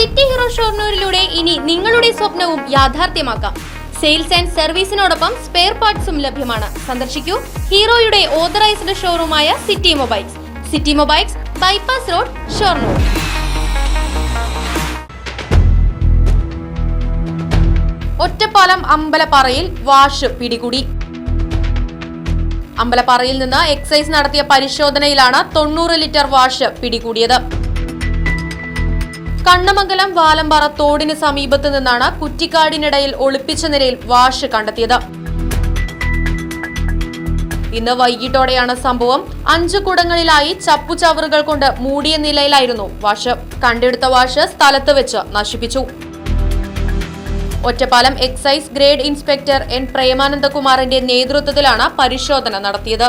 City hero ഷോർണൂരിലൂടെ ഇനി നിങ്ങളുടെ സ്വപ്നവും യാഥാർത്ഥ്യമാക്കാം. സെയിൽസ് ആൻഡ് സർവീസിനോടൊപ്പം സ്പെയർ പാർട്സും ലഭ്യമാണ്. സന്ദർശിക്കൂ ഹീറോയുടെ authorised ഷോറൂമായ city mobiles. City mobiles bypass road Shoranur. Ottapalam അമ്പലപ്പാറയിൽ wash പിടികൂടി. അമ്പലപ്പാറയിൽ നിന്ന് എക്സൈസ് നടത്തിയ പരിശോധനയിലാണ് തൊണ്ണൂറ് ലിറ്റർ വാഷ് പിടികൂടിയത്. കണ്ണമംഗലം വാലമ്പാറ തോടിന് സമീപത്ത് നിന്നാണ് കുറ്റിക്കാടിനിടയിൽ ഒളിപ്പിച്ച നിലയിൽ വാഷ് കണ്ടെത്തിയത്. ഇന്ന് വൈകിട്ടോടെയാണ് സംഭവം. അഞ്ചു കുടങ്ങളിലായി ചപ്പുചവറുകൾ കൊണ്ട് മൂടിയ നിലയിലായിരുന്നു വാഷ് കണ്ടെടുത്ത വാഷ് സ്ഥലത്ത് വെച്ച് നശിപ്പിച്ചു. Ottapalam excise grade inspector N പ്രേമാനന്ദകുമാറിന്റെ നേതൃത്വത്തിലാണ് പരിശോധന നടത്തിയത്.